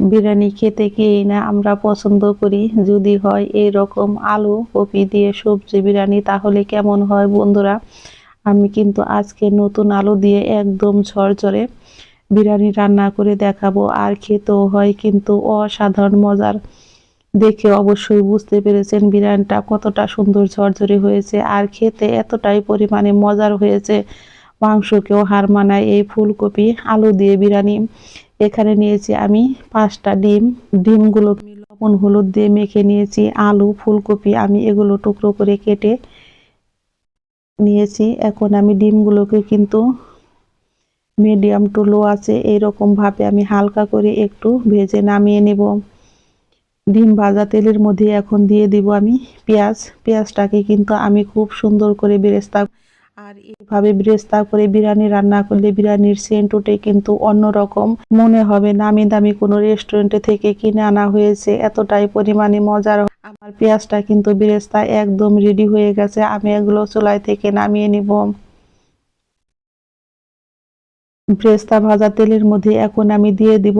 বিরিয়ানি খেতে কি না আমরা পছন্দ করি। যদি হয় এই রকম আলু কপি দিয়ে সবজি বিরিয়ানি, তাহলে কেমন হয় বন্ধুরা? আমি কিন্তু আজকে নতুন আলু দিয়ে একদম ঝরঝরে বিরিয়ানি রান্না করে দেখাবো। আর খেতেও হয় কিন্তু অসাধারণ মজার। দেখে অবশ্যই বুঝতে পেরেছেন বিরিয়ানিটা কতটা সুন্দর ঝরঝরে হয়েছে। আর খেতে এতটাই পরিমাণে মজার হয়েছে। মাংসকেও হার মানায় এই ফুলকপি, আলু দিয়ে বিরিয়ানি। এখানে নিয়েছি আমি পাঁচটা ডিম। ডিমগুলো লবণ, হলুদ দিয়ে মেখে নিয়েছি, আলু, ফুলকপি আমি এগুলো টুকরো করে কেটে নিয়েছি। এখন আমি ডিমগুলোকে কিন্তু মিডিয়াম টু লো আছে এইরকমভাবে আমি হালকা করে একটু ভেজে নামিয়ে নেব। ডিম ভাজা তেলের মধ্যে এখন দিয়ে দিব আমি পেঁয়াজ। পেঁয়াজটাকে কিন্তু আমি খুব সুন্দর করে বেরেস্তা আর এইভাবে বেরেস্তা করে বিরিয়ানি রান্না করলে বিরিয়ানির সেন্ট উঠে কিন্তু অন্যরকম। মনে হবে নামি দামি কোনো রেস্টুরেন্টে থেকে কিনে আনা হয়েছে, এতটাই পরিমাণে মজার। আমার পেঁয়াজটা কিন্তু বেরেস্তা একদম রেডি হয়ে গেছে, আমি এগুলো চুলাই থেকে নামিয়ে নিব। ব্রেস্তা ভাজা তেলের মধ্যে এখন আমি দিয়ে দিব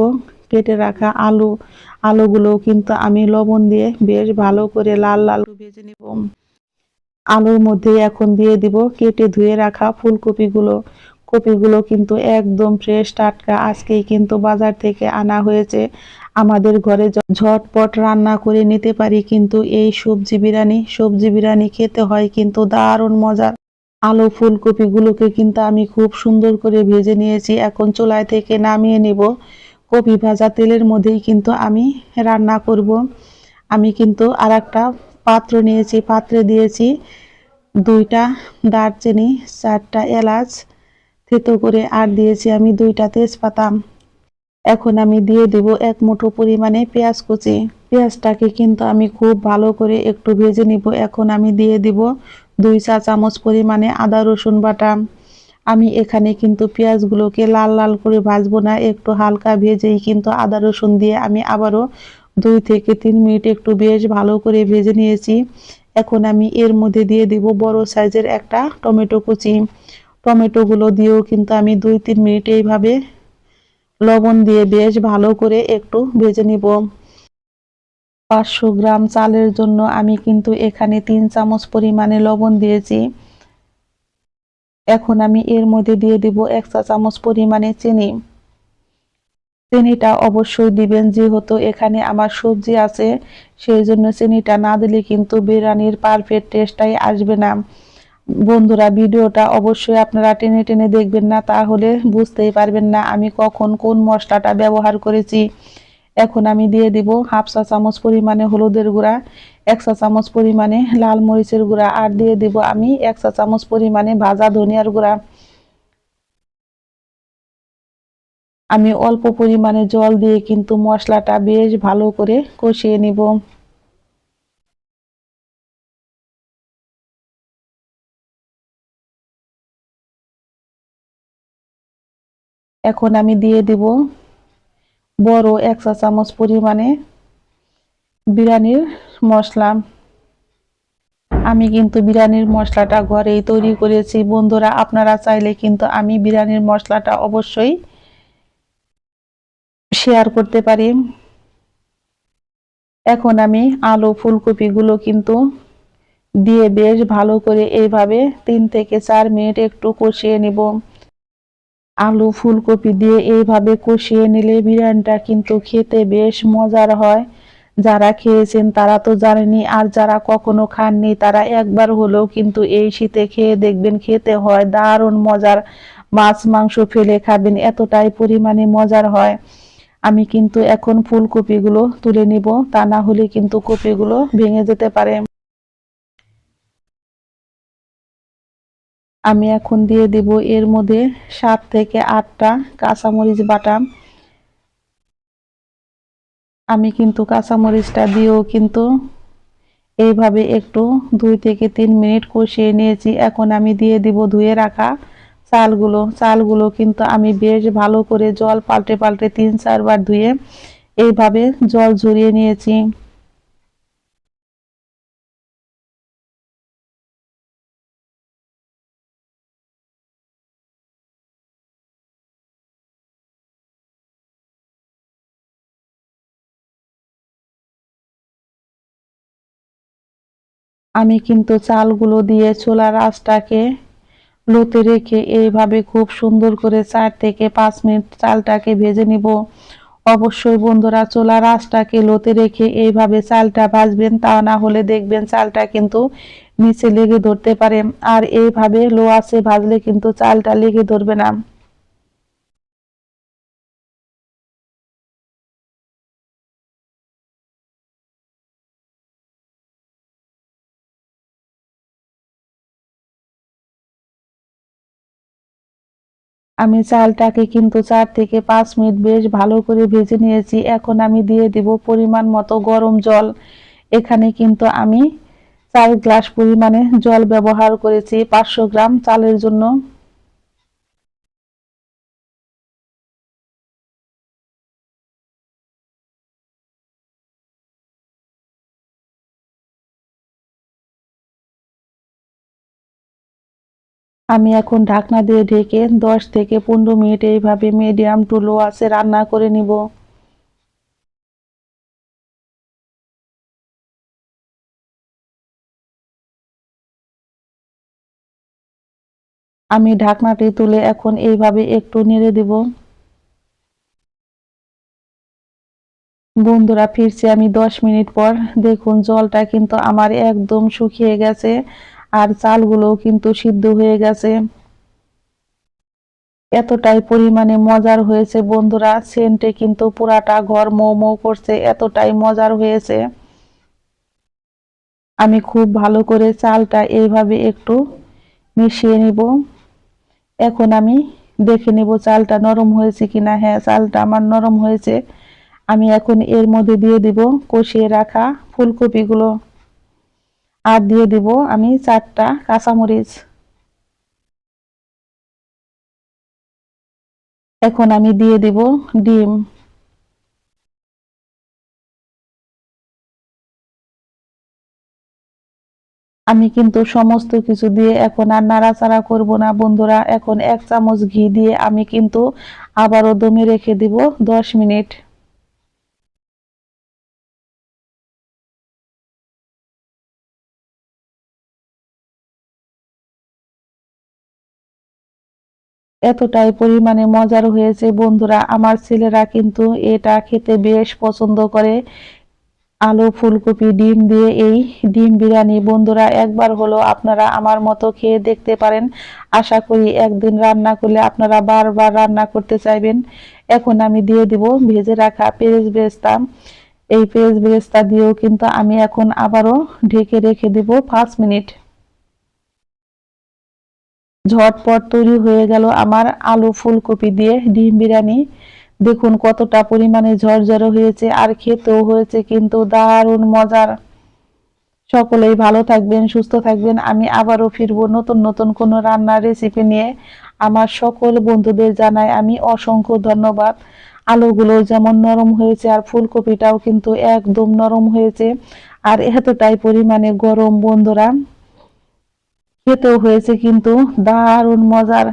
কেটে রাখা আলু। আলুগুলো কিন্তু আমি লবণ দিয়ে বেশ ভালো করে লাল লাল ভেজে নিব। আলুর মধ্যে এখন দিয়ে দিব, কেটে ধুয়ে রাখা ফুলকপিগুলো। কপিগুলো কিন্তু একদম ফ্রেশ টাটকা। আজকেই কিন্তু বাজার থেকে আনা হয়েছে। আমাদের ঘরে ঝটপট রান্না করে নিতে পারি কিন্তু এই সবজি বিরিয়ানি। সবজি বিরিয়ানি খেতে হয় কিন্তু দারুণ মজার। আলু ফুলকপিগুলোকে কিন্তু আমি খুব সুন্দর করে ভেজে নিয়েছি। এখন চুলায় থেকে নামিয়ে নেব। কপি ভাজা তেলের মধ্যেই কিন্তু আমি রান্না করব। আমি কিন্তু আর একটা পাত্র নিয়েছি, পাত্রে দিয়েছি দুইটা দারচিনি, চারটা এলাচ, থেতো করে, আর দিয়েছি আমি দুইটা তেজপাতা। এখন আমি দিয়ে দেব এক মুঠো পরিমাণে পেঁয়াজ কুচি। পেঁয়াজটাকে কিন্তু আমি খুব ভালো করে একটু ভেজে নিব। এখন আমি দিয়ে দিব দুই চা চামচ পরিমাণে আদা, রসুন বাটা। আমি এখানে কিন্তু পেঁয়াজগুলোকে লাল লাল করে ভাজবো না, একটু হালকা ভেজেই কিন্তু আদা, রসুন দিয়ে আমি আবারও দুই থেকে তিন মিনিট একটু বেশ ভালো করে ভেজে নিয়েছি। এখন আমি এর মধ্যে দিয়ে দিব বড় সাইজের একটা টমেটো কুচি। টমেটোগুলো দিয়েও কিন্তু আমি দুই তিন মিনিট এইভাবে লবণ দিয়ে বেশ ভালো করে একটু ভেজে নিব। পাঁচশো গ্রাম চালের জন্য আমি কিন্তু এখানে তিন চামচ পরিমাণে লবণ দিয়েছি। এখন আমি এর মধ্যে দিয়ে দিব এক চা চামচ পরিমাণে চিনি। চিনিটা অবশ্যই দিবেন, যেহেতু এখানে আমার সবজি আছে, সেই জন্য চিনিটা না দিলে কিন্তু বিরিয়ানির পারফেক্ট টেস্টটাই আসবে না। বন্ধুরা, ভিডিওটা অবশ্যই আপনারা টেনে টেনে দেখবেন না, তাহলে বুঝতেই পারবেন না আমি কখন কোন মশলাটা ব্যবহার করেছি। এখন আমি দিয়ে দিব হাফ চা চামচ পরিমাণে হলুদের গুঁড়া, এক চা চামচ পরিমাণে লাল মরিচের গুঁড়া, আর দিয়ে দিব আমি এক চা চামচ পরিমাণে ভাজা ধনিয়ার গুঁড়া। আমি অল্প পরিমাণে জল দিয়ে কিন্তু মশলাটা বেশ ভালো করে কষিয়ে নিব। এখন আমি দিয়ে দিব বড় এক চা চামচ পরিমাণে বিরিয়ানির মশলা। আমি কিন্তু বিরিয়ানির মশলাটা ঘরেই তৈরি করেছি। বন্ধুরা, আপনারা চাইলে কিন্তু আমি বিরিয়ানির মশলাটা অবশ্যই শেয়ার করতে পারি। এখন আমি আলু ফুলকপিগুলো কিন্তু দিয়ে বেশ ভালো করে এইভাবে তিন থেকে চার মিনিট একটু কষিয়ে নিব। আলু ফুলকপি দিয়ে এইভাবে কষিয়ে নিলে বিরিয়ানিটা কিন্তু খেতে বেশ মজার হয়। যারা খেয়েছেন তারা তো জানেনি আর যারা কখনো খাননি তারা একবার হলেও কিন্তু এই শীতে খেয়ে দেখবেন খেতে হয় দারুণ মজার। মাছ, মাংস ফেলে খাবেন, এতটাই পরিমাণে মজার হয়। আমি কিন্তু এখন ফুলকপিগুলো তুলে নিব, তা না হলে কিন্তু কপিগুলো ভেঙে যেতে পারে। আমি এখন দিয়ে দিব এর মধ্যে সাত থেকে আটটা কাঁচামরিচ বাটাম আমি কিন্তু কাঁচামরিচটা দিয়েও কিন্তু এইভাবে একটু দুই থেকে তিন মিনিট কষিয়ে নিয়েছি। এখন আমি দিয়ে দিব ধুয়ে রাখা চালগুলো চালগুলো কিন্তু আমি বেশ ভালো করে জল পাল্টে পাল্টে তিন চারবার ধুয়ে এইভাবে জল ঝরিয়ে নিয়েছি। আমি কিন্তু চালগুলো দিয়ে ছোলার আঁচটাকে লোতে রেখে এইভাবে খুব সুন্দর করে চার থেকে পাঁচ মিনিট চালটাকে ভেজে নিব। অবশ্যই বন্ধুরা চোলা রাসটাকে লোতে রেখে এইভাবে চালটা ভাজবেন, তা না হলে দেখবেন চালটা কিন্তু নিচে লেগে ধরতে পারে। আর এইভাবে লো আসে ভাজলে কিন্তু চালটা লেগে ধরবে না। আমি চালটাকে কিন্তু চার থেকে পাঁচ মিনিট বেশ ভালো করে ভেজে নিয়েছি। এখন আমি দিয়ে দিব পরিমাণ মতো গরম জল। এখানে কিন্তু আমি চার গ্লাস পরিমাণে জল ব্যবহার করেছি। পাঁচশো গ্রাম চালের জন্য। আমি এখন ঢাকনা দিয়ে ঢেকে দশ থেকে পনেরো মিনিট এইভাবে মিডিয়াম টু লো আছে রান্না করে নিব। আমি ঢাকনাটি তুলে এখন এইভাবে একটু নেড়ে দিব। বন্ধুরা, ফিরছি আমি দশ মিনিট পর। দেখুন, জলটা কিন্তু আমার একদম শুকিয়ে গেছে। আর চালগুলো কিন্তু সিদ্ধ হয়ে গেছে। এতটাই পরিমাণে মজার হয়েছে বন্ধুরা, সেন্টে কিন্তু পুরাটা ঘর মৌ মৌ করছে, এতটাই মজার হয়েছে। আমি খুব ভালো করে চালটা এইভাবে একটু মিশিয়ে নিব। এখন আমি দেখে নিব চালটা নরম হয়েছে কিনা। হ্যাঁ চালটা আমার নরম হয়েছে। আমি এখন এর মধ্যে দিয়ে দিব কষিয়ে রাখা ফুলকপিগুলো। আর দিয়ে দিব আমি চারটা কাঁচামরিচ। এখন আমি দিয়ে দিব ডিম। আমি কিন্তু সমস্ত কিছু দিয়ে এখন আর নাড়াচাড়া করব না বন্ধুরা, এখন এক চামচ ঘি দিয়ে আমি কিন্তু আবারও দমে রেখে দিব দশ মিনিট। এতটাই পরিমাণে মজার হয়েছে। বন্ধুরা, আমার ছেলেরা কিন্তু এটা খেতে বেশ পছন্দ করে। আলু, ফুলকপি, ডিম দিয়ে এই ডিম বিরিয়ানি। বন্ধুরা, একবার হলো আপনারা আমার মতো খেয়ে দেখতে পারেন। আশা করি একদিন রান্না করলে আপনারা বারবার রান্না করতে চাইবেন। এখন আমি দিয়ে দিব ভেজে রাখা পেঁয়াজ বেরেস্তা। এই পেঁয়াজ বেরেস্তা দিয়েও কিন্তু আমি এখন আবারও ঢেকে রেখে দিব পাঁচ মিনিট। ঝটপট তৈরি হয়ে গেল আমার আলু ফুলকপি দিয়ে ডিম বিরিয়ানি। দেখুন কতটা পরিমাণে ঝরঝরে হয়েছে আর খেতেও হয়েছে কিন্তু দারুণ মজার। সকলেই ভালো থাকবেন, সুস্থ থাকবেন। আমি আবারও ফিরবো নতুন নতুন কোনো রান্নার রেসিপি নিয়ে। আমার সকল বন্ধুদের জানাই আমি অসংখ্য ধন্যবাদ। আলুগুলো যেমন নরম হয়েছে আর ফুলকপিটাও কিন্তু একদম নরম হয়েছে। আর এতটাই পরিমাণে গরম বন্ধুরা। খেতেও হয়েছে কিন্তু দারুণ মজার।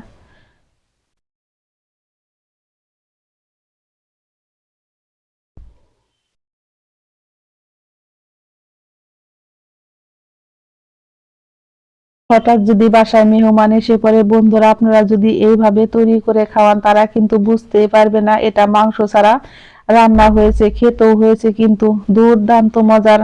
হঠাৎ যদি বাসায় মেহমান এসে পরে বন্ধুরা, আপনারা যদি এইভাবে তৈরি করে খাওয়ান, তারা কিন্তু বুঝতেই পারবে না, এটা মাংস ছাড়া রান্না হয়েছে, খেতেও হয়েছে কিন্তু দুর্দান্ত মজার।